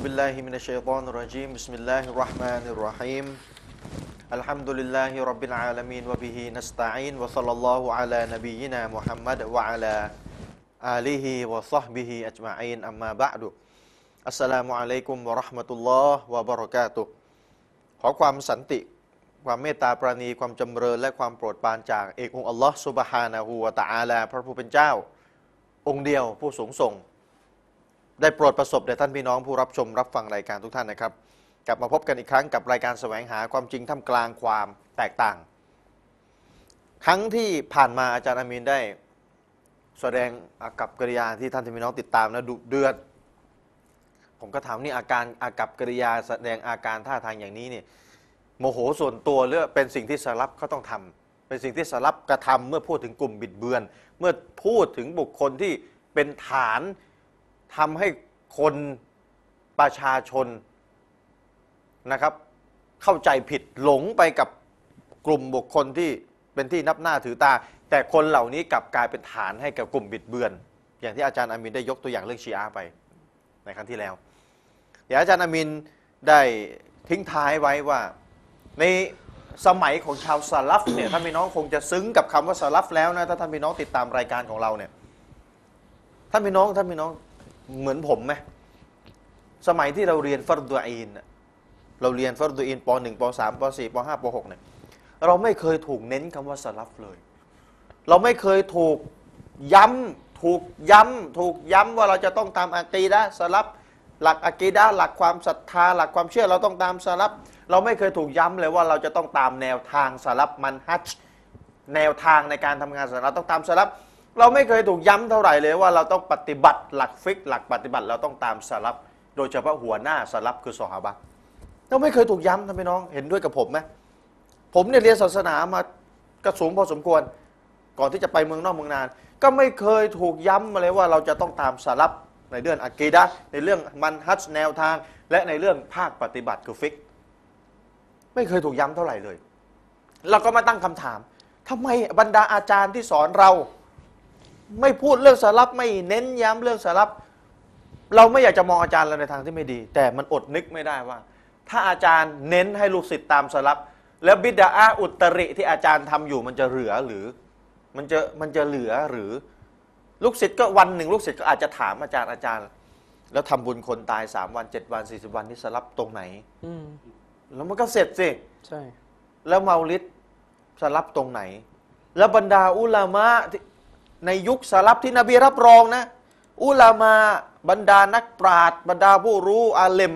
أعوذ بالله من الشيطان الرجيم بسم الله الرحمن الرحيم الحمد لله رب العالمين وبه نستعين وصلى الله على نبينا محمد وعلى آله وصحبه أجمعين أما بعد السلام عليكم ورحمة الله وبركاته ขอความสันติ ความเมตตาปราณี ความจำเริญ และความโปรดปรานจากเอกองค์อัลลอฮ์สุบฮานะฮูวะตะอาลา พระผู้เป็นเจ้า องค์เดียวผู้สูงส่ง ได้โปรดประสบแด่ท่านพี่น้องผู้รับชมรับฟังรายการทุกท่านนะครับ กลับมาพบกันอีกครั้งกับรายการแสวงหาความจริงท่ามกลางความแตกต่าง ครั้งที่ผ่านมาอาจารย์อามีนได้ แสดงอากับกริยาที่ท่านพี่น้องติดตามนะดุเดือด ผมก็ถามนี่อาการอากับกริยาแสดงอาการท่าทางอย่างนี้เนี่ยโมโหส่วนตัวหรือเป็นสิ่งที่สลับเขาต้องทำเป็นสิ่งที่สลับกระทำเมื่อพูดถึงกลุ่มบิดเบือน เมื่อพูดถึงบุคคลที่เป็นฐาน ทำให้คนประชาชนนะครับ เข้าใจผิดหลงไปกับกลุ่มบุคคลที่เป็นที่นับหน้าถือตา แต่คนเหล่านี้กลับกลายเป็นฐานให้กับกลุ่มบิดเบือน อย่างที่อาจารย์อามินได้ยกตัวอย่างเรื่องชีอะห์ไปในครั้งที่แล้วเดี๋ยวอาจารย์อามินได้ทิ้งท้ายไว้ว่าในสมัยของชาวซาลัฟเนี่ยท่านพี่น้องคงจะซึ้งกับคำว่าซาลัฟแล้วนะถ้าท่านพี่น้องติดตามรายการของเราเนี่ยท่านพี่น้องท่านพี่น้อง เหมือนผมไหมสมัยที่เราเรียนฟัรดูอีนเราเรียนฟัรดูอีนป .1 ป .3 ป .4 ป .5 ป .6 เนี่ยเราไม่เคยถูกเน้นคำว่าซาลัฟเลย เราไม่เคยถูกย้ำถูกย้ำถูกย้ำว่าเราจะต้องตามอะกีดะสลับหลักอะกีดะหลักความศรัทธา หลักความเชื่อเราต้องตามสลับเราไม่เคยถูกย้ำเลยว่าเราจะต้องตามแนวทางสลับมันฮัจแนวทางในการทำงานสลับต้องตามสลับ เราไม่เคยถูกย้ำเท่าไหร่เลยว่าเราต้องปฏิบัติหลักฟิกหลักปฏิบัติเราต้องตามสลับ โดยเฉพาะหัวหน้าสลับคือซอฮาบะห์เราไม่เคยถูกย้ำท่านพี่น้องเห็นด้วยกับผมไหมผมเนี่ยเรียนศาสนามากระสูงพอสมควร ก่อนที่จะไปเมืองนอกเมืองนาน ก็ไม่เคยถูกย้ำมาเลยว่าเราจะต้องตามสลับในเรื่องอะกีดะในเรื่องมันฮัจแนวทาง และในเรื่องภาคปฏิบัติคือฟิก ไม่เคยถูกย้ำเท่าไหร่เลยเราก็มาตั้งคำถามทำไมบรรดาอาจารย์ที่สอนเรา ไม่พูดเรื่องสลับไม่เน้นย้ำเรื่องสลับ เราไม่อยากจะมองอาจารย์เราในทางที่ไม่ดี แต่มันอดนึกไม่ได้ว่า ถ้าอาจารย์เน้นให้ลูกศิษย์ตามสลับ แล้วบิดาอาอุตริที่อาจารย์ทำอยู่มันจะเหลือหรือ มันจะมันจะเหลือหรือ ลูกศิษย์ก็วันหนึ่งลูกศิษย์ก็อาจจะถามอาจารย์อาจารย์ แล้วทำบุญคนตายสามวันเจ็ดวันสี่สิบวันนี่สลับตรงไหน อืมแล้วมันก็เสร็จสิใช่ แล้วเมาลิดสลับตรงไหน แล้วบรรดาอุลามะที่ ในยุคสลับที่นบีรับรองนะ อุลามะบรรดานักปราชญ์บรรดาผู้รู้อาเลม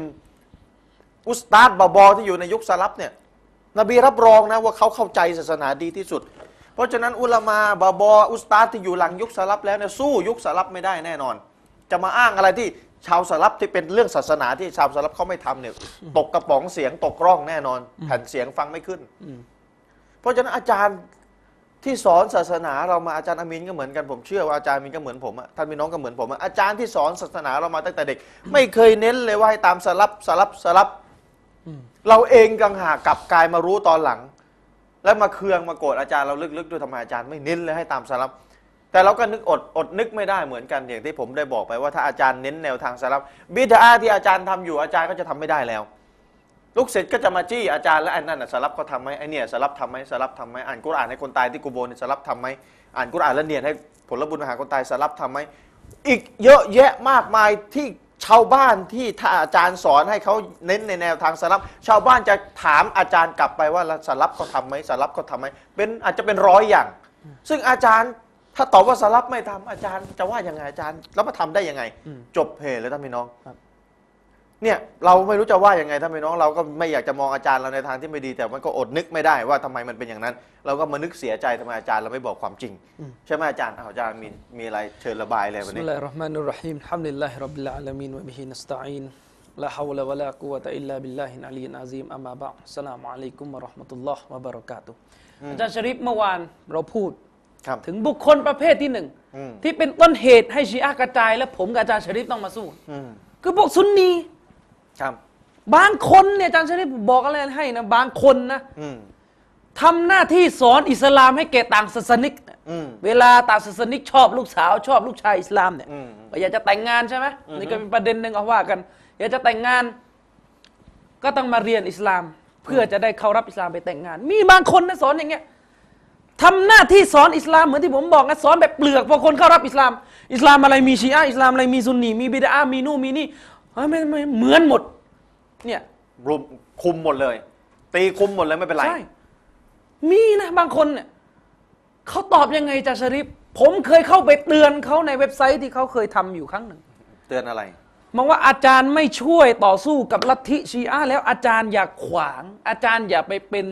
อุสตาดบาบอที่อยู่ในยุคสลับเนี่ยนบีรับรองนะว่าเขาเข้าใจศาสนาดีที่สุด เพราะฉะนั้นอุลามะบาบออุสตาดที่อยู่หลังยุคสลับแล้วเนี่ยสู้ยุคสลับไม่ได้แน่นอน จะมาอ้างอะไรที่ชาวสลับที่เป็นเรื่องศาสนาที่ชาวสลับเขาไม่ทำเนี่ยตกกระป๋องเสียงตกร่องแน่นอนแผ่นเสียงฟังไม่ขึ้น เพราะฉะนั้นอาจารย์ ที่สอนศาสนาเรามาอาจารย์อามินก็เหมือนกันผมเชื่อว่าอาจารย์อามินก็เหมือนผมอะท่านพี่น้องก็เหมือนผมอะอาจารย์ที่สอนศาสนาเรามาตั้งแต่เด็ก ไม่เคยเน้นเลยว่าให้ตามสลับสลับสลับเราเองกังหากกลับกลายมารู้ตอนหลัง แล้วมาเคืองมาโกรธอาจารย์เราลึกๆด้วยทำไมอาจารย์ไม่เน้นเลยให้ตามสลับแต่เราก็นึกอดอดนึกไม่ได้เหมือนกันอย่างที่ผมได้บอกไปว่าถ้าอาจารย์เน้นแนวทางสลับบิดาที่อาจารย์ทำอยู่อาจารย์ก็จะทำไม่ได้แล้ว ลูกศิษย์ก็จะมาจี้อาจารย์แล้วไอ้นั่นน่ะสลับเขาทำไหมไอ้เนี่ยสลับทำไหมสลับทำไหมอ่านกุรอานให้คนตายที่กูโบเนี่ยสลับทำไหมอ่านกุรอานแล้วเนียนให้ผลบุญมาหาคนตายสลับทำไหมอีกเยอะแยะมากมายที่ชาวบ้านที่ถ้าอาจารย์สอนให้เขาเน้นในแนวทางสลับ ชาวบ้านจะถามอาจารย์กลับไปว่าแล้วสลับเขาทำไหมสลับเขาทำไหมเป็นอาจจะเป็นร้อยอย่าง ซึ่งอาจารย์ถ้าตอบว่าสลับไม่ทำอาจารย์จะว่ายังไงอาจารย์ แล้วมาทำได้ยังไงอืมจบเพเลยท่านพี่น้องครับ เนี่ยเราไม่รู้จะว่ายังไงถ้าไม่น้องเราก็ไม่อยากจะมองอาจารย์เราในทางที่ไม่ดี แต่มันก็อดนึกไม่ได้ว่าทำไมมันเป็นอย่างนั้น เราก็มานึกเสียใจทำไมอาจารย์เราไม่บอกความจริง ใช่ไหมอาจารย์อาจารย์มีมีอะไรเชิญระบายเลยวันนี้อัลลอฮฺรหมานุรหิมฮัมดุลลลาฮิรับบิลอาลามีนวะบิฮินัสตะอีนละฮาวละวะลากุวะตะอิลลาบิลลาฮิอาลีนอาซีมอัมมาบะอัสสลามุอะลัยกุมวะเราะห์มะตุลลอฮ์วะบะเราะกาตุอาจารย์ชริฟเมื่อวานเราพูดถึงบุคคลประเภทที่หนึ่งที่เป็นต้นเหตุให้ชีอะห์กระจาย และผมกับอาจารย์ชริฟต้องมาสู้คือพวกซุนนี ครับ บางคนเนี่ยอาจารย์ชริปบอกอะไรให้นะบางคนนะอืมทำหน้าที่สอนอิสลามให้แก่ต่างศาสนิก อืม เวลาต่างศาสนิกชอบลูกสาวชอบลูกชายอิสลามเนี่ยอืมก็อยากจะแต่งงานใช่ไหมนี่ก็เป็นประเด็นหนึ่งเอาว่ากัน อยากจะแต่งงาน ก็ต้องมาเรียนอิสลาม เพื่อจะได้เข้ารับอิสลามไปแต่งงาน มีบางคนนะสอนอย่างเงี้ยทำหน้าที่สอนอิสลามเหมือนที่ผมบอกนะสอนแบบเปลือกพอคนเข้ารับอิสลาม อิสลามอะไรมีชีอะห์อิสลามอะไรมีซุนนีมีบิดามีนู่นมีนี่ เฮ้ยไม่ไม่เหมือนหมด เนี่ยรุมคุมหมดเลย ตีคุมหมดเลยไม่เป็นไร ใช่ มีนะบางคนเนี่ยเขาตอบยังไงจาชริฟผมเคยเข้าไปเตือนเขาในเว็บไซต์ที่เขาเคยทำอยู่ครั้งหนึ่ง เตือนอะไร มองว่าอาจารย์ไม่ช่วยต่อสู้กับลัทธิชีอะห์แล้วอาจารย์อย่าขวาง อาจารย์อย่าไปเป็น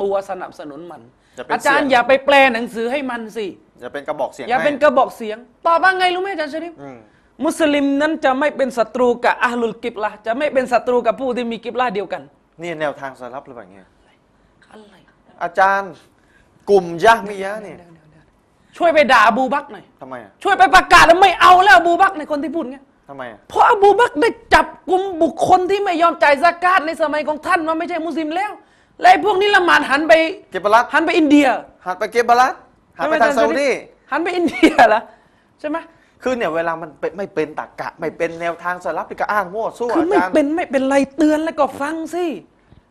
ตัวสนับสนุนมัน อย่าเป็นอาจารย์เสียง อย่าไปแปลหนังสือให้มันสิ อย่าเป็นกระบอกเสียงอย่าให้เป็นกระบอกเสียง ตอบว่าไงรู้ไหมอาจารย์ชริฟ อืม มุสลิมนั้นจะไม่เป็นศัตรูกับอัลลุลกิบละห์จะไม่เป็นศัตรูกับผู้ที่มีกิบละห์เดียวกัน นี่แนวทางสลับหรือเปล่าเงี้ยอะไรอาจารย์กลุ่มยะมิยะเนี่ยช่วยไปด่าอบูบักรหน่อยทำไมอะช่วยไปประกาศแล้วไม่เอาแล้วอบูบักรในคนที่พูดเงี้ยทำไมอะเพราะอบูบักรได้จับกลุ่มบุคคลที่ไม่ยอมจ่ายซากาตในสมัยของท่านว่าไม่ใช่มุสลิมแล้วและไอ้พวกนี้ละหมาดหันไปเก็บบาลัดหันไปอินเดีย หันไปเก็บบาลัดหันไปทางซาอุดีหันไปอินเดียเหรอใช่ไหม คือเนี่ยเวลามันเป็นไม่เป็นตรรกะ ไม่เป็นแนวทางสลับที่ก็อ้างมั่วสู้คืออาไม่จารย์เป็นไม่เป็นไรเตือนแล้วก็ฟังสิ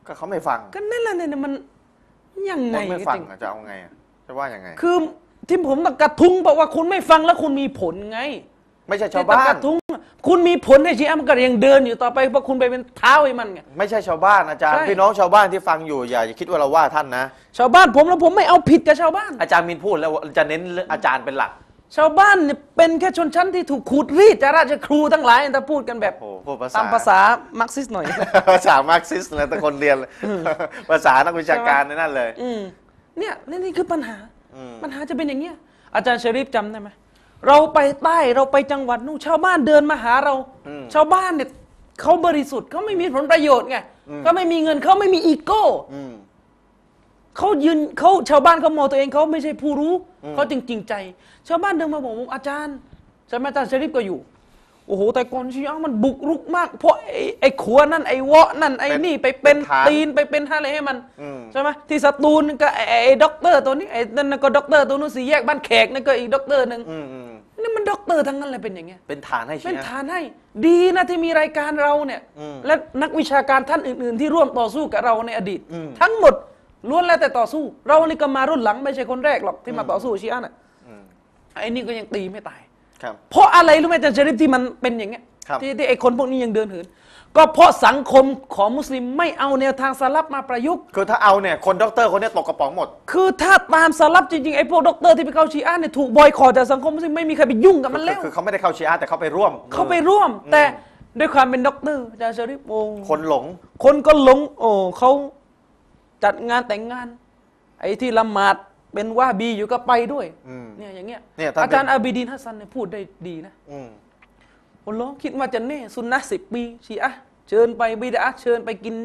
ก็เขาไม่ฟังก็นั่นแหละเนี่ยมันยังไงคนไม่ฟังจริงอะจะเอาไงอะจะว่ายังไง คือที่ผมต้องกระทุ้งบอกว่าคุณไม่ฟังแล้วคุณมีผลไงไม่ใช่ชาวที่ต้องบ้ากน ระทุ้งคุณมีผลให้ชีอะห์มันก็ยังเดินอยู่ต่อไปเพราะคุณไปเป็นเท้าให้มันไง ไม่ใช่ชาวบ้านอาจารย์ ใช่ พี่น้องชาวบ้านที่ฟังอยู่อย่าคิดว่าเราว่าท่านนะ ชาวบ้านผมแล้วผมไม่เอาผิดกับชาวบ้าน อาจารย์มินพูดแล้วว่าจะเน้นเรื่องอาจารย์เป็นหลัก ชาวบ้านเนี่ยเป็นแค่ชนชั้นที่ถูกขูดรีดจากราชครูทั้งหลายถ้าพูดกันแบบโอ้โหพูดภาษา ตามภาษามาร์กซิสหน่อย ภาษามาร์กซิสต์เลยแต่คนเรียนเลยภาษานักวิชาการในนั่นเลย อืมเนี่ยนี่นี่คือปัญหา อืม ปัญหาจะเป็นอย่างเงี้ย อาจารย์ชริฟจำได้ไหมเราไปใต้เราไปจังหวัดนู่นชาวบ้านเดินมาหาเรา อืม ชาวบ้านเนี่ยเขาบริสุทธิ์เขาไม่มีผลประโยชน์ไงอืมเขาไม่มีเงินเขาไม่มีอีโก้ อืม เขายืนเขาชาวบ้านเขามองตัวเองเขาไม่ใช่ผู้รู้อืมเขาจริงจริงใจ ชาวบ้านเดินมาบอกผมอาจารย์ใช่ไหมอาจารย์ชริฟก็อยู่โอ้โหแต่ก่อนชีอะห์มันบุกรุกมาก เพราะไอ้ไอ้ขัวนั่นไอ้เวาะนั่นไอ้นี่ไปเป็นฐานตีนไปเป็นอะไรให้มันอืมใช่ไหมที่สตูลก็ไอ้ไอ้ไอ้ด็อกเตอร์ตัวนี้ไอ้นั่นก็ด็อกเตอร์ตัวนู้นสี่แยกบ้านแขกนั่นก็อีกด็อกเตอร์หนึ่งอืมอืมนี่มันด็อกเตอร์ทั้งนั้นเลยเป็นอย่างเงี้ยเป็นฐานให้เป็นเชียฐานให้ ดีนะที่มีรายการเราเนี่ยอืมและนักวิชาการท่านอื่น ๆ ที่ร่วมต่อสู้กับเราในอดีตอืมทั้งหมด ล้วนแล้วแต่ต่อสู้ เรานี่ก็มารุ่นหลังไม่ใช่คนแรกหรอกที่มาต่อสู้ชีอะห์น่ะอืมไอ้นี่ก็ยังตีไม่ตาย ครับ เพราะอะไรรู้ไหมอาจารย์ชริฟที่มันเป็นอย่างเงี้ยครับ ที่ที่ไอ้คนพวกนี้ยังเดินเหิน ก็เพราะสังคมของมุสลิมไม่เอาแนวทางสลับมาประยุกต์ คือถ้าเอาเนี่ย คนด็อกเตอร์คนเนี้ยตกกระป๋องหมด คือถ้าตามสลับจริงๆไอ้พวกด็อกเตอร์ที่ไปเข้าชีอะห์เนี่ยถูกบอยคอรจากสังคมมุสลิมไม่มีใครไปยุ่งกับมันแล้ว คือคือเขาไม่ได้เข้าเชียร์แต่เขาไปร่วม เขาไปร่วม แต่ด้วยความเป็นด็อกเตอร์อาจารย์ชริฟโอ้คนหลง คนก็หลงโอ้เขา จัดงานแต่งงาน ไอ้ที่ละหมาดเป็นว่าบีอยู่ก็ไปด้วยอืม เนี่ยอย่างเงี้ยเนี่ยท่านอาจารย์อาบิดีนฮัสซันเนี่ยพูดได้ดีนะอืม โอ้โหคิดว่าจะแน่ซุนนะสิบปีชีอะห์เชิญไปบิดาเชิญไปกิน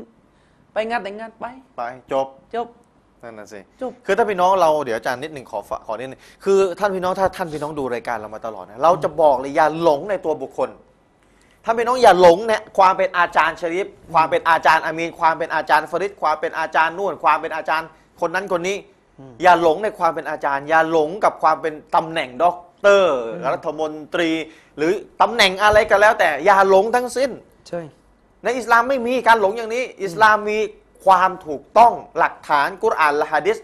ไปงานแต่งงานไป ไปจบจบ นั่นน่ะสิจบ คือถ้าพี่น้องเราเดี๋ยวอาจารย์นิดหนึ่งขอฝากขอนิดหนึงคือท่านพี่น้องถ้าท่านพี่น้องดูรายการเรามาตลอดนะเราจะบอกเลยอย่าหลงในตัวบุคคล ท่านพี่น้องอย่าหลงเนี่ยความเป็นอาจารย์ชริฟความเป็นอาจารย์อามีนความเป็นอาจารย์ฟริดความเป็นอาจารย์นู่น ความเป็นอาจารย์คนนั้นคนนี้ อย่าหลงในความเป็นอาจารย์ อย่าหลงกับความเป็นตำแหน่งด็อกเตอร์รัฐมนตรี หรือตำแหน่งอะไรก็แล้ว แต่อย่าหลงทั้งสิ้นใช่ในอิสลามไม่มีการหลงอย่างนี้ อิสลามมีความถูกต้องหลักฐานกุรอานและฮะดิษ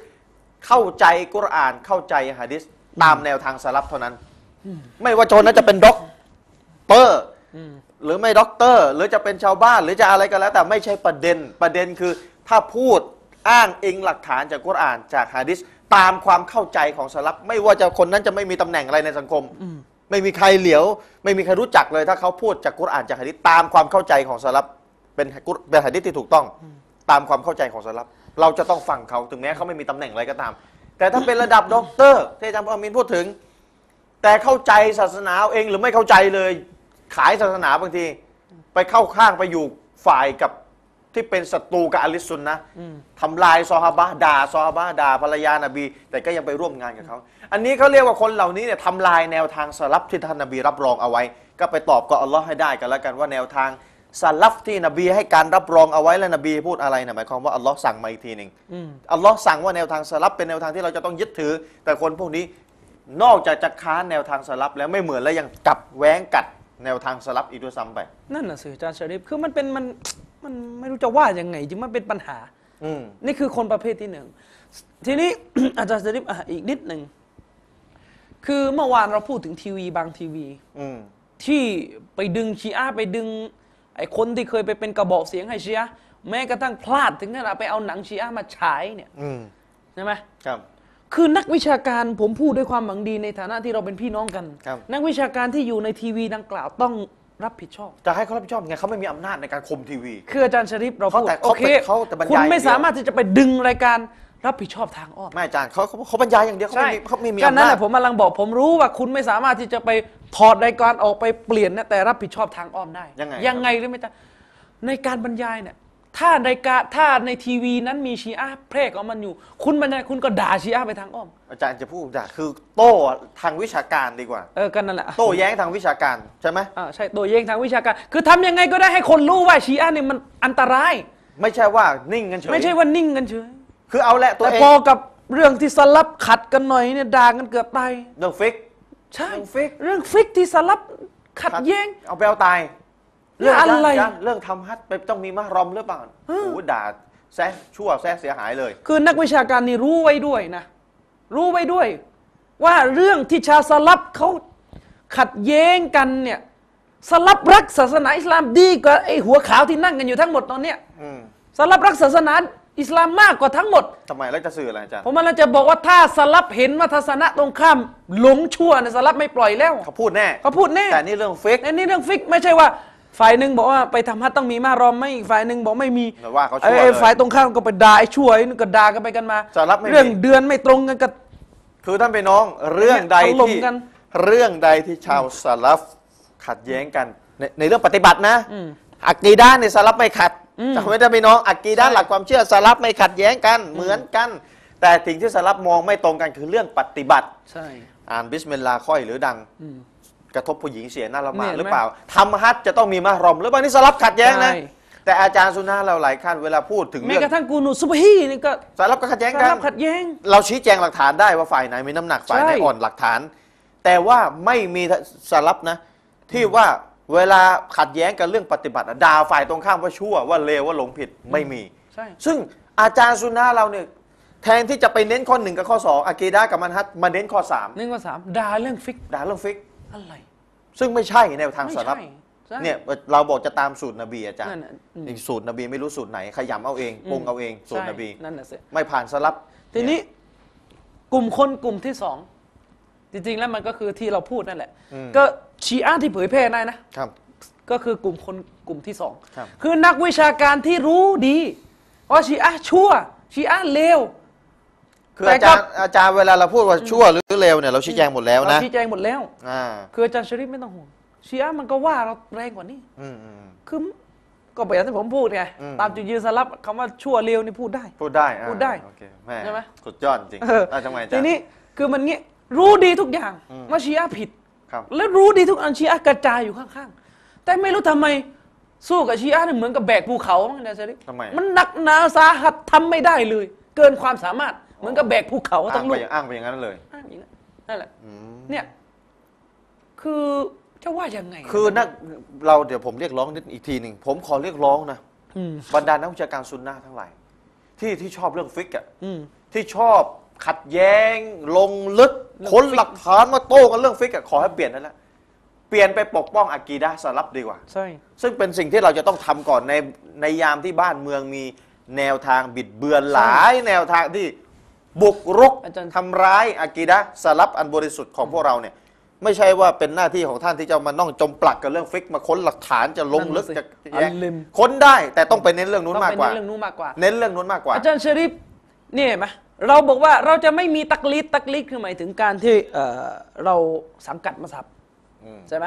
เข้าใจกุรอานเข้าใจฮะดิษตามแนวทางสลับเท่านั้น ไม่ว่าโจนนั้นจะเป็นด็อกเตอร์ หรือไม่ด็อกเตอร์ หรือจะเป็นชาวบ้าน หรือจะอะไรก็แล้ว แต่ไม่ใช่ประเด็นประเด็นคือถ้าพูดอ้างอิงหลักฐานจากกุรอานจากฮะดิษตามความเข้าใจของสลับไม่ว่าจะคนนั้นจะไม่มีตำแหน่งอะไรในสังคม ไม่มีใครเหลียว ไม่มีใครรู้จักเลย ถ้าเขาพูดจากกุรอานจากฮะดิษตามความเข้าใจของสลับเป็นกุรเป็นฮะดิษที่ถูกต้อง ตามความเข้าใจของสลับเราจะต้องฟังเขาถึงแม้เขาไม่มีตำแหน่งอะไรก็ตาม แต่ถ้าเป็นระดับด็อกเตอร์ที่อาจารย์อามินพูดถึง แต่เข้าใจศาสนาเอาเองหรือไม่เข้าใจเลย ขายศาสนาบางที ไปเข้าข้างไปอยู่ฝ่ายกับที่เป็นศัตรูกับอะลิสซุนนะทำลายซอฮาบะห์ด่าซอฮาบะห์ด่าภรรยานบี แต่ก็ยังไปร่วมงานกับเขา อันนี้เขาเรียกว่าคนเหล่านี้เนี่ยทำลายแนวทางสลับที่ท่านนบีรับรองเอาไว้ ก็ไปตอบกับอัลลอฮ์ให้ได้กันแล้วกันว่าแนวทางสลับที่นบีให้การรับรองเอาไว้แล้วนบีพูดอะไรนะหมายความว่าอัลลอฮ์สั่งมาอีกทีหนึ่งอืมอัลลอฮ์สั่งว่าแนวทางสลับเป็นแนวทางที่เราจะต้องยึดถือ แต่คนพวกนี้นอกจากจะค้านแนวทางสลับแล้วไม่เหมือนแล้วยังกลับแหว้งกัด แนวทางสลับอีกด้วยซ้ำไป นั่นน่ะสิอาจารย์ชริฟคือมันเป็นมันมันไม่รู้จะว่ายังไงจริงมันเป็นปัญหา อืม นี่คือคนประเภทที่หนึ่ง ทีนี้ อาจารย์ชริฟอะอีกนิดหนึ่ง คือเมื่อวานเราพูดถึงทีวีบางทีวี อืม ที่ไปดึงชีอะห์ไปดึง ไอ้คนที่เคยไปเป็นกระบอกเสียงให้ชีอะห์แม้กระทั่งพลาดถึงขนาดไปเอาหนังชีอะห์มาฉายเนี่ยอืม ใช่ไหม ครับ คือนักวิชาการผมพูดด้วยความหวังดีในฐานะที่เราเป็นพี่น้องกัน ครับ นักวิชาการที่อยู่ในทีวีดังกล่าวต้องรับผิดชอบ จะให้เขารับผิดชอบไงเขาไม่มีอำนาจในการคุมทีวี คืออาจารย์ชริปเราเขาพูดแต่โอเขาเคเป็นเขาแต่บรรยาย คุณไม่อย่างเดียวสามารถที่จะไปดึงรายการรับผิดชอบทางอ้อม ไม่อาจารย์เขาเขาเขาบรรยายอย่างเดียวเขาไม่มีเขาไม่มีก็อำนั่นนาแหจ ละผมกำลังบอกผมรู้ว่าคุณไม่สามารถที่จะไปถอดรายการออกไปเปลี่ยนนะแต่รับผิดชอบทางอ้อมได้ยังไงยังไงหรือไม่จ๊ะในการบรรยายเนี่ย ถ้าในการถ้าในทีวีนั้นมีชีอะห์แพร่ของมันอยู่ คุณบรรยายคุณก็ด่าชีอะห์ไปทางอ้อมอาจารย์จะพูดด่าคือโต้ทางวิชาการดีกว่า เออกันนั่นแหละโต้แย้งทางวิชาการใช่ไหมอ่าใช่ตัวเย่งทางวิชาการ คือทำยังไงก็ได้ให้คนรู้ว่าชีอะห์เนี่ยมันอันตราย ไม่ใช่ว่านิ่งกันเฉยไม่ใช่ว่านิ่งกันเฉยคือเอาแหละตัวแต่เองพอกับเรื่องที่สลับขัดกันหน่อยเนี่ยด่ากันเกือบตายเรื่องฟิกใช่เรื่องฟิกเรื่องฟิกที่สลับขัดแย้งเอาไปเอาตาย เรื่องอะไราาเรื่องทำฮัทไปต้องมีมารอมหรือเปล่าโอ้โหด่าแซะชั่วแซะเสียหายเลย คือนักวิชาการนี่รู้ไว้ด้วยนะ รู้ไว้ด้วย ว่าเรื่องที่ชาวสลับเขาขัดแย้งกันเนี่ยสลับรักศาสนาอิสลามดีกว่าไอ้หัวขาวที่นั่งกันอยู่ทั้งหมดตอนเนี้ยอืมสลับรักศาสนาอิสลามมากกว่าทั้งหมด ทำไมแล้วจะสื่ออะไรอาจารย์ผมมันจะบอกว่าถ้าสลับเห็นว่าทัศนะตรงข้ามหลงชั่วเนี่ยสลับไม่ปล่อยแล้ว เขาพูดแน่ เขาพูดแน่แต่นี่เรื่องฟิกอันนี้เรื่องฟิกไม่ใช่ว่า ฝ่ายหนึ่งบอกว่าไปทำฮัทต้องมีมารอมไม่อีกฝ่ายหนึ่งบอกไม่มีหรือว่าเขาชั่วไอ้เลยฝ่ายตรงข้ามก็ไปด่าไอ้ช่วยนี่ก็ด่ากันไปกันมาสลับไม่มี เรื่องเดือนไม่ตรงกันก็ คือท่านไปน้องเรื่องใดถล่มที่กัน เรื่องใดที่ชาวสลับขัดแย้งกันในในเรื่องปฏิบัตินะอืมอักีดาเนี่ยสลับไม่ขัดอืมจำไม่ได้ไปน้องอักีดาใช่หลักความเชื่อสลับไม่ขัดแย้งกันเหมือนกัน แต่สิ่งที่สลับมองไม่ตรงกันคือเรื่องปฏิบัติ ใช่ อ่านบิสมิลลาห์ค่อยหรือดังอืม กระทบผู้หญิงเสียหน้าละหมาดเนี่ยหรือเปล่าทำฮัจญ์จะต้องมีมารอมหรือเปล่านี่สลับขัดแย้งนะใช่แต่อาจารย์สุนนะเราหลายขั้นเวลาพูดถึงแม้เรื่องกระทั่งกูนูซุบฮีนี่ก็สลับก็ขัดแย้งสกันลับขัดแย้ง เราชี้แจงหลักฐานได้ว่าฝ่ายไหนมีน้ำหนักฝ่ายไหนใช่อ่อนหลักฐาน แต่ว่าไม่มีสลับนะ ที่ว่าเวลาขัดแย้งกันเรื่องปฏิบัติอะด่าฝ่ายตรงข้ามว่าชั่วว่าเลวว่าหลงผิดไม่มีใช่ซึ่งอาจารย์สุนนะเราเนี่ยแทนที่จะไปเน้นข้อหนึ่งกับข้อสองอะกีดะห์กับมันฮัดมาเน้นข้อสามหนึ่งว่าสามด่าเรื่องฟิกด่าเรื่องฟิก อะไร ซึ่งไม่ใช่แนวทางไม่สลับใช่ใช่ เนี่ยเราบอกจะตามสูตรนบีอาจารย์นั่นน่ะอืม อีกสูตรนบีไม่รู้สูตรไหนขยำเอาเองปรุงเอาเองสูตรนบี ใช่นั่นน่ะสิไม่ผ่านสลับทีนี้กลุ่มคนกลุ่มที่สองจริงๆแล้วมันก็คือที่เราพูดนั่นแหละก็ชีอะห์ที่เผยแพร่ได้นะ ครับ ก็คือกลุ่มคนกลุ่มที่สองครับ คือนักวิชาการที่รู้ดีว่าชีอะห์ชั่ว ชีอะห์เลว คือแต่อาก็จารย์อาจารย์เวลาเราพูดว่าชั่วหรือเลวเนี่ยเราชี้แจงหมดแล้วเรานะชี้แจงหมดแล้ว อ่าคืออาจารย์ชริปไม่ต้องห่วงชีอะห์มันก็ว่าเราแรงกว่านี้ อืมอืม คือก็แบบที่ผมพูดไงอืม ตามจุดยืนสลับคำว่าชั่วเลวนี่พูดได้ พูดได้อ่าพูดได้โอเคแม่ใช่ไหม สุดยอดจริงเออได้ทำไมอาจารทีย์นี้คือมันงี้รู้ดีทุกอย่างอืม ว่าชีอะห์ผิด ครับแล้วรู้ดีทุกอันชีอะห์กระจายอยู่ข้างๆ แต่ไม่รู้ทำไมสู้กับชีอะห์เนี่ยเหมือนกับแบกภูเขามั้งเนี่ยชริปทำไมมันหนักหนาสาหัสทำไม่ได้เลย เกินความสามารถ เหมือนกับแบกภูเขาอ้าทั้งงไปลูกอย่างอ้างไปอย่างนั้นเลยอ้างอย่างนั้นนั่นแหละอืมเนี่ยคือจะว่ายังไง คือนักเราเดี๋ยวผมเรียกร้องนิดอีกทีหนึ่งผมขอเรียกร้องนะอืมบรรดานักวิชาการซุนนะห์ทั้งหลายที่ที่ชอบเรื่องฟิกอะอืมที่ชอบขัดแย้ง ลงลึกเรื่องค้นฟิกหลักฐานมาโต้กันเรื่องฟิกอะขอให้เปลี่ยนนั่นแหละเปลี่ยนไปปกป้องอากีดะห์สลับดีกว่าใช่ซึ่งเป็นสิ่งที่เราจะต้องทำก่อนในในยามที่บ้านเมืองมีแนวทางบิดเบือนหลาย แนวทางที่ บุกรุกอาจารย์ ทำร้ายอากีดะห์สลับอันบริสุทธิ์ของพวกเราเนี่ยไม่ใช่ว่าเป็นหน้าที่ของท่านที่จะมาน่องจมปลักกับเรื่องฟิกมาค้นหลักฐานจะลงลึกนั่นจะน่ะสิแย้งอัลลิม ค้นได้แต่ต้องไปเน้นเรื่องนู้นต้องมากไปกว่าเน้นเรื่องนู้นมากกว่า เน้นเรื่องนู้นมากกว่า อาจารย์ชริปนี่เห็นไหมเราบอกว่าเราจะไม่มีตักลิดตักลิดคือหมายถึงการที่เอ่อเราสังกัดมัสฮับอืมใช่ไหม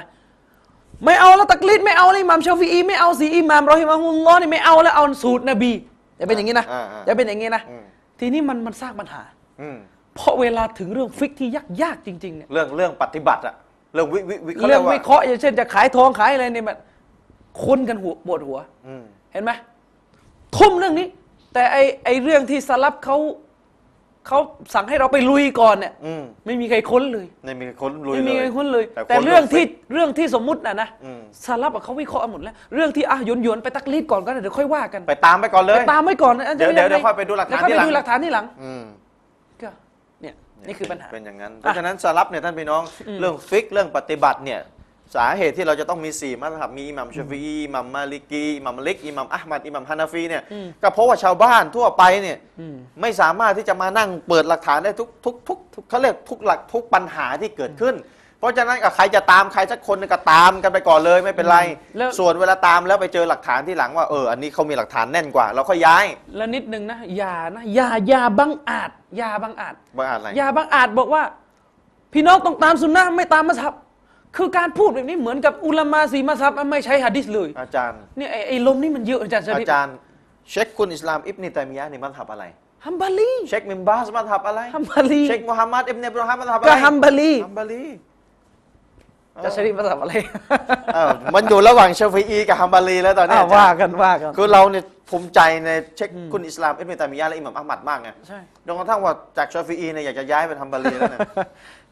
ไม่เอาแล้วตักลิดไม่เอาเลยอิหมามชาฟีอีไม่เอาสีอิหมามรอฮิมะฮุลลอฮ์นี่ไม่เอาแล้วเอาสูตรนบีจะเป็นอย่างนี้นะอ่าอ่าจะเป็นอย่างนี้นะ อืม ทีนี้มันมันสร้างปัญหา อืมเพราะเวลาถึงเรื่องฟิกที่ยากยากๆจริงๆเนี่ยเรื่องเรื่องปฏิบัติอะเรื่องวิวิวิเขาเรื่เรีอยงกว่าวิเคราะห์อย่างเช่นจะขายทองขายอะไรเนี่ยมันคนกันหัวปวดหัว อืม เห็นไหมทุ่มเรื่องนี้ แต่ไอไอเรื่องที่สลับเขา เขาสั่งให้เราไปลุยก่อนเนี่ยอืมไม่มีใครค้นเลย ไม่มีคนลุยไม่มีเลใครยค้นเลย แต่แต่คนเรื่องเรื่องที่ฟิกเรื่องที่สมมุตินะนะอืมซาลับอะเขาวิเคราะห์หมดแล้ว เรื่องที่อะหยวนหยวนๆไปตักลีดก่อนก็ได้เดี๋ยวค่อยว่ากันไปตามไปก่อนเลยไปตามไว้ก่อนนะเดี๋ยวจะเดี๋ยวงงเดี๋ยวค่อยไปดูหลักฐานเดี๋ยวค่อยทีหลังไปดูหลักฐานที่หลังอืมก็เนี่ยนี่คือปัญหา เป็นอย่างนั้น เพราะฉะนั้นสลับเนี่ยท่านพี่น้อง เรื่องฟิกเรื่องปฏิบัติเนี่ย สาเหตุที่เราจะต้องมีสี่มัธยับมีอิหมัมชาฟีอีอิหมัมมาลิกีอิหมัมลิกอิหมัมอัลมัดอิหมัมฮานาฟีเนี่ยอืมก็เพราะว่าชาวบ้านทั่วไปเนี่ยอืมไม่สามารถที่จะมานั่งเปิดหลักฐานได้ทุกทุกทุกทุกเขาเรียกทุกหลักทุกปัญหาที่เกิดขึ้น เพราะฉะนั้นกับใครจะตามใครสักคนหนึ่งก็ตามกันไปก่อนเลยไม่เป็นไรแล้วส่วนเวลาตามแล้วไปเจอหลักฐานที่หลังว่าเอออันนี้เขามีหลักฐานแน่นกว่า เราค่อยย้าย แล้วนิดนึงนะอย่านะอย่าอย่าบังอาจอย่าบังอาจว่าอะไรอย่าบังอาจบอกว่า พี่น้องต้องตามสุนนะไม่ตามมัสฮับ คือการพูดแบบนี้เหมือนกับอุลามาสีมัสฮับไม่ใช้หะดิษเลยอาจารย์เนี่ยไอ้ไอ้ลมนี่มันเยอะอาจารย์ชะอาริฟจารย์ เช็คคุณอิสลามอิบนิตัยมียะห์นี่มัธยับอะไรฮัมบาลีเช็คมิมบาสมัธยับอะไรฮัมบาลีเช็คมุฮัมมัดอิบเนบรอฮัมมัธยับอะไรก็ฮัมบาลีฮัมบาลีอาจารย์ชะริฟมัสฮับอะไรอ้าวมันอยู่ระหว่างชาฟีอีกับฮัมบาลีแล้วตอนนี้อ้าวอาจารย์ว่ากันว่ากันคือเราเนี่ยภูมิใจในเช็คคุณอิสลามอิบนุตัยมียะห์และอิหม่ามอัลมัดมากไงใช่จนกระทั่งว่าจากชาฟีอีเนี่ยอยากจะย้ายไปทำบาลีแล้วเนี่ย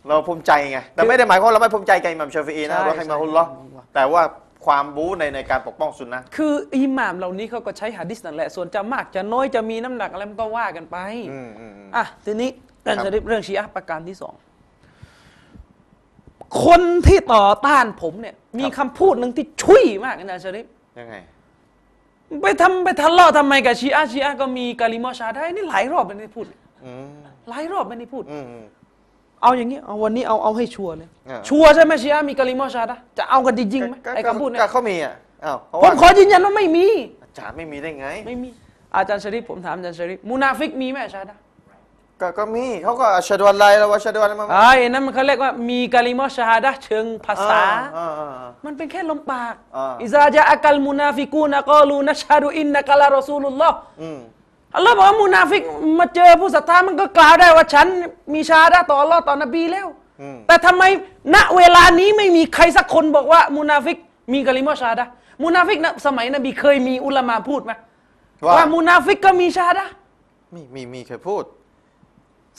เราภูมิใจไง แต่ไม่ได้หมายความว่าเราไม่ภูมิใจกับอิหม่ามชาฟีอีนะใช่เราให้มาฮุลลอฮ์ใช่ แต่ว่าความบู๊ในในการปกป้องสุนนะคืออิหม่ามเหล่านี้เขาก็ใช้หะดิษนั่นแหละ ส่วนจะมากจะน้อยจะมีน้ำหนักอะไรมันก็ว่ากันไปอืมอืมอืม อะทีนี้อาจารย์ครับ ชะริฟเรื่องชีอะห์ประการที่สองคนที่ต่อต้านผมเนี่ย มีคำพูดหนึ่งที่ชุยมากอาจารย์ชะริฟ ยังไง ไปทำไปทะเลาะทำไมกับชีอะห์ชีอะห์ก็มีกาลิมอชาได้นี่หลายรอบไม่ได้พูด อืมหลายรอบไม่ได้พูด อืมอืม เอาอย่างนี้เอาวันนี้เอาเอาให้ชัวร์เลยอ่าชัวร์ใช่ไหมชีอะห์มีกาลิมอชาดะจะเอากันจริงๆไหมก็ไอ้ก็คำพูดเนี่ยก็เขามีอะอ้าวเพราะผมว่าขอยืนยันว่าไม่มี อาจารย์ไม่มีได้ไง ไม่มี อาจารย์ชะริฟผมถามอาจารย์ชะริฟมุนาฟิกมีไหมชาดะก็ก็มีเขาก็อัชฮะดุอัลลอฮ์แล้วว่าอัชฮะดุอัลลอฮ์มาไอ้นั่นมันเขาเรียกว่ามีกาลิมอชาดะเชิงภาษา อ่าอ่าอ่า มันเป็นแค่ลมปากอ่า อิซาจาอักัลมุนาฟิกูนะกอลูนัชฮะดูอินนะกะลารอซูลุลลอฮ์อืม อัลลอฮ์บอกว่ามุนาฟิกมาเจอผู้ศรัทธามันก็กล่าวได้ว่าฉันมีชาดะต่ออัลลอฮ์ต่อนบีแล้วอืมแต่ทำไมณเวลานี้ไม่มีใครสักคนบอกว่ามุนาฟิกมีกะลิมอชาดะมุนาฟิกนะสมัยนบีเคยมีอุลามาพูดไหมว่าว่ามุนาฟิกก็มีชาดะมีมีมีเคยพูด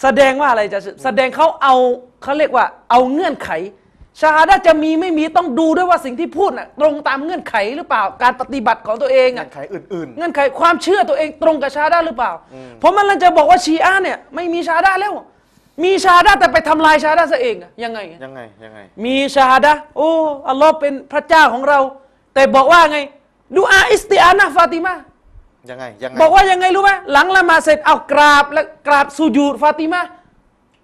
แสดงว่าอะไรจะแสดงเขาเอาเขาเรียกว่าเอาเงื่อนไข ชาฮาดะห์จะมีไม่มีต้องดูด้วยว่าสิ่งที่พูดน่ะตรงตามเงื่อนไขหรือเปล่า การปฏิบัติของตัวเองเงื่อะอนไขอื่น เงื่อนไขความเชื่อตัวเองตรงกับชาฮาดะห์หรือเปล่าเพราะมันเราจะบอกว่าชีอะห์เนี่ยไม่มีชาฮาดะห์แล้ว มีชาฮาดะห์แต่ไปทำลายชาฮาดะห์ซะเองอะยังไงอะ ๆ ยังไงยังไง มีชาฮาดะห์โอ้อัลลอฮ์เป็นพระเจ้าของเรา แต่บอกว่าไงดูอาอิสติอานะห์ฟาติมายังไงยังไงบอกว่ายังไงรู้ไหมหลังละหมาดเสร็จเอากราบและกราบสุญูดฟาติมา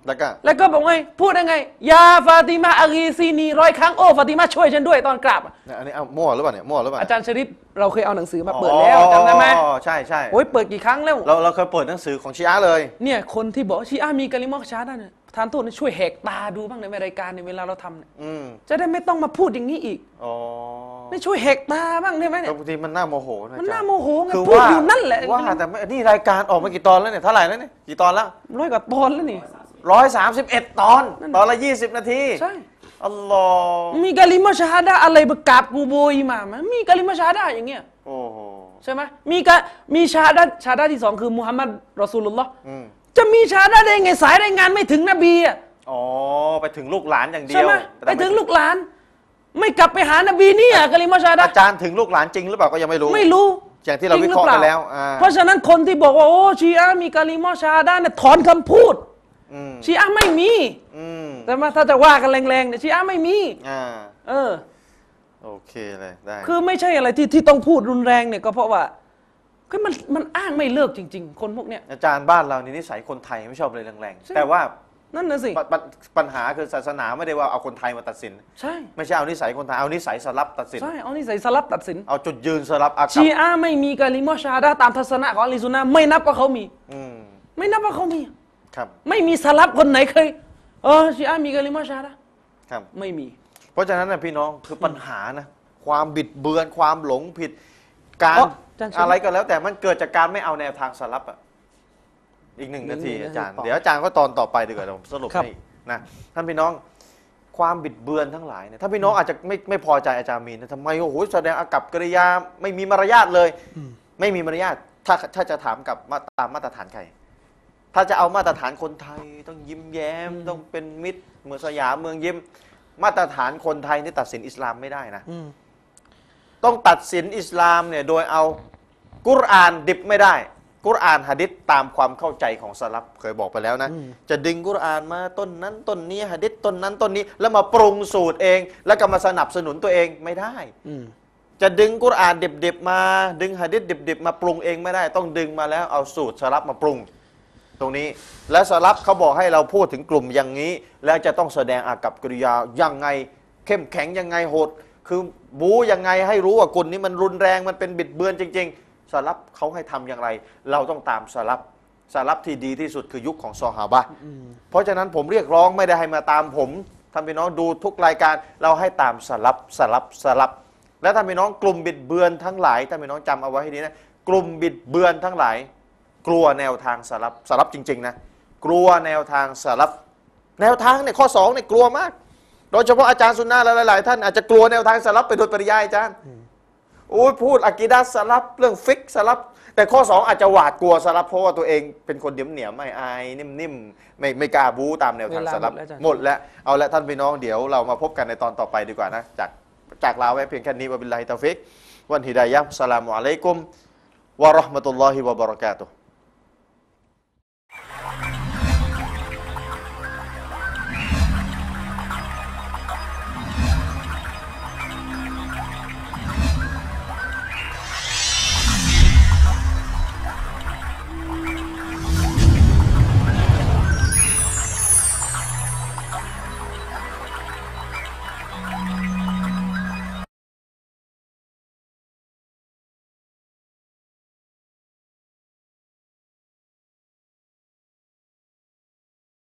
แล้วก็แล้วก็บอกไงพูดยังไง ยาฟาติมาอากีซีนีร้อยครั้งโอ้ฟาติมาช่วยฉันด้วยตอนกราบอะเนี่ยอันนี้เอามั่วหรือเปล่าเนี่ยมั่วหรือเปล่าอาจารย์ชริปเราเคยเอาหนังสือมาเปิดแล้วจำได้ไหมอ๋อใช่ใช่โอ้ยเปิดกี่ครั้งแล้วเราเราเคยเปิดหนังสือของชีอะห์เลยเนี่ยคนที่บอกว่าชีอะห์มีกะลิมอชาได้เนี่ยทานโทษนะช่วยแหกตาดูบ้างในรายการในเวลาเราทำเนี่ยอืมจะได้ไม่ต้องมาพูดอย่างนี้อีกอ๋อไม่ช่วยแหกตาบ้างได้ไหมเนี่ยแต่บางทีมันน่าโมโหนะมันอาจารย์น่าโมโหไงคือพูดว่าอยู่นั่นแหละว่าแต่ไม่นี่รายการออกมากี่ตอนแล้วเนี่ยเท่าไหร่แล้วเนี่ยกี่ตอนแล้วร้อยกว่าตอนแล้วนี่ ร้อยสามสิบเอ็ดตอน ตอนละยี่สิบนาที ใช่ อัลลอฮ์มีกะลิมอชาดะอะไรประกาบกูโบอิหมามอะมีกะลิมอชาดะอย่างเงี้ยโอ้โหใช่ไหมมีกะมีชาดะชาดะที่สองคือมุฮัมมัดรอซูลุลลอฮ์อืมจะมีชาดะได้ไงสายรายงานไม่ถึงนบีอะอ๋อ ไปถึงลูกหลานอย่างเดีใช่ยวไหมแต่ไปถึงลูกหลาน ไม่กลับไปหานบีเนี่ยกะลิมอชาดะอาจารย์ถึงลูกหลานจริงหรือเปล่าก็ยังไม่รู้ ไม่รู้อย่างที่เราจงวิหเคราะห์ปไปแล้วอ่า เพราะฉะนั้นคนที่บอกว่าโอ้ชีอะห์มีกะลิมอชาดะเนี่ยถอนคำพูดอืม ชีอะห์ไม่มีอืมแต่ว่าถ้าจะว่ากันแรงๆเนี่ยชีอะห์ไม่มีอ่าเออ โอเคเลยได้คือไม่ใช่อะไรที่ที่ต้องพูดรุนแรงเนี่ยก็เพราะว่าคือมันมันอ้างไม่เลิกจริง ๆ คนพวกเนี้ยอาจารย์บ้านเรานี่นิสัยคนไทยไม่ชอบเลยแรงใช่ๆแต่ว่านั่นน่ะสิปปปัญหาคือศาสนาไม่ได้ว่าเอาคนไทยมาตัดสิน ใช่ ไม่ใช่เอานิสัยคนไทยเอานิสัยสลับตัดสิน ใช่ เอานี่ใส่สลับตัดสิน เอาจุดยืนสลับอากัชีบอะห์ไม่มีกะลิมอชาดะห์ตามทัศนะของอะลีซุนนะห์ไม่นับว่าเขามีอืมไม่นับว่าเขามี ครับ ไม่มีสลับคนไหนเคยเออชีอะห์มีกะลิมอชาดะห์ครับ ไม่มี เพราะฉะนั้นนะพี่น้องคือปัญหานะ ความบิดเบือนความหลงผิด การอ๋ออาจารย์เชิญ อะไรก็แล้ว แต่มันเกิดจากการไม่เอาแนวทางสลับอะอีกหนึ่งหนึ่นางทีนาทีอาจารย์ต่อเดี๋ยวอาจารย์ก็ตอนต่อไปดีกว่าเดี๋ยวผมสรุปครับ ให้นะท่านพี่น้องความบิดเบือนทั้งหลายเนี่ยถ้าพี่น้องอาจจะไม่ไม่พอใจอาจารย์มีนนะทำไมโอ้โหแสดงอากับกิริยาไม่มีมารยาทเลย ไม่มีมารยาทถ้าถ้าจะถามกับมาตามมาตรฐานใคร ถ้าจะเอามาตรฐานคนไทยต้องยิ้มแย้ม ต้องเป็นมิตรเมืองสยามเมืองยิ้ม มาตรฐานคนไทยนี่ตัดสินอิสลามไม่ได้นะ อืมต้องตัดสินอิสลามเนี่ยโดยเอากุรอานดิบไม่ได้ กุรอานหะดิษตามความเข้าใจของสลับเคยบอกไปแล้วนะ จะดึงกุรอานมาต้นนั้นต้นนี้หะดิษต้นนั้นต้นนี้ แล้วมาปรุงสูตรเอง แล้วก็มาสนับสนุนตัวเองไม่ได้ อืมจะดึงกุรอานดิบๆมา ดึงหะดิษดิบๆมาปรุงเองไม่ได้ ต้องดึงมาแล้วเอาสูตรสลับมาปรุง ตรงนี้ และสลับเขาบอกให้เราพูดถึงกลุ่มอย่างนี้ แล้วจะต้องแสดงอากับกิริยายังไง เข้มแข็งยังไงโหด คือบูยังไงให้รู้ว่ากลุ่มนี้มันรุนแรงมันเป็นบิดเบือนจริง ๆ สลับเขาให้ทำอย่างไร เราต้องตามสลับสลับที่ดีที่สุดคือยุคของซอฮาบะเพราะฉะนั้นผมเรียกร้องไม่ได้ให้มาตามผมท่านพี่น้องดูทุกรายการเราให้ตามสลับสลับสลับ และท่านพี่น้องกลุ่มบิดเบือนทั้งหลายท่านพี่น้องจำเอาไว้ให้ดีนะ กลุ่มบิดเบือนทั้งหลาย กลัวแนวทางสลับสลับจริงๆนะกลัวแนวทางสลับแนวทางเนี่ยข้อสองเนี่ยกลัวมากโดยเฉพาะอาจารย์สุนนะห์หลายๆท่านอาจจะกลัวแนวทางสลับไปโดยปริยายอาจารย์โอ้ยพูดอากิดะห์สลับเรื่องฟิกสลับแต่ข้อสองอาจจะหวาดกลัวสลับเพราะว่าตัวเองเป็นคนเดียมเหนียมไม่อายนิ่มๆไม่ไม่กล้าบู๊ตามแนวทางสลับเวลาหมดแล้วอาจารย์หมดแล้วเอาละท่านพี่น้องเดี๋ยวเรามาพบกันในตอนต่อไปดีกว่านะจากจากลาไว้เพียงแค่นี้วะบิลลาฮิตาฟิกวันฮิดายะฮ์สลามุอะลัยกุมวะเราะห์มะตุลลอฮิวะบะเราะกาตุฮ์